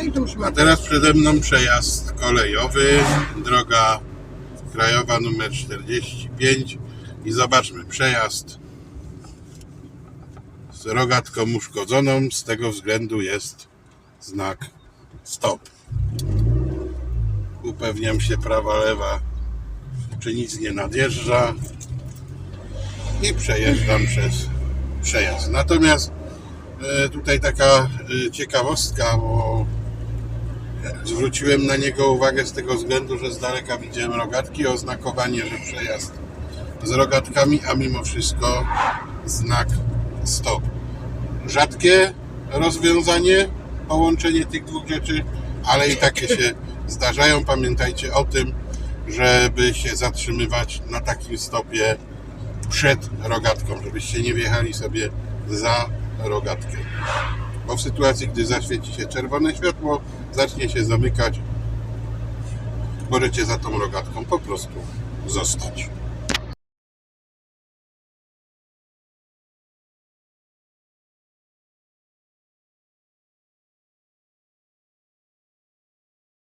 No i tu już A teraz przede mną przejazd kolejowy, droga krajowa numer 45 i zobaczmy, przejazd z rogatką uszkodzoną, z tego względu jest znak stop. Upewniam się prawa, lewa, czy nic nie nadjeżdża i przejeżdżam przez przejazd. Natomiast e, tutaj taka e, ciekawostka, bo Zwróciłem na niego uwagę z tego względu, że z daleka widziałem rogatki, oznakowanie, że przejazd z rogatkami, a mimo wszystko znak stop. Rzadkie rozwiązanie, połączenie tych dwóch rzeczy, ale i takie się zdarzają. Pamiętajcie o tym, żeby się zatrzymywać na takim stopie przed rogatką, żebyście nie wjechali sobie za rogatkę w sytuacji, gdy zaświeci się czerwone światło, zacznie się zamykać, możecie za tą rogatką po prostu zostać.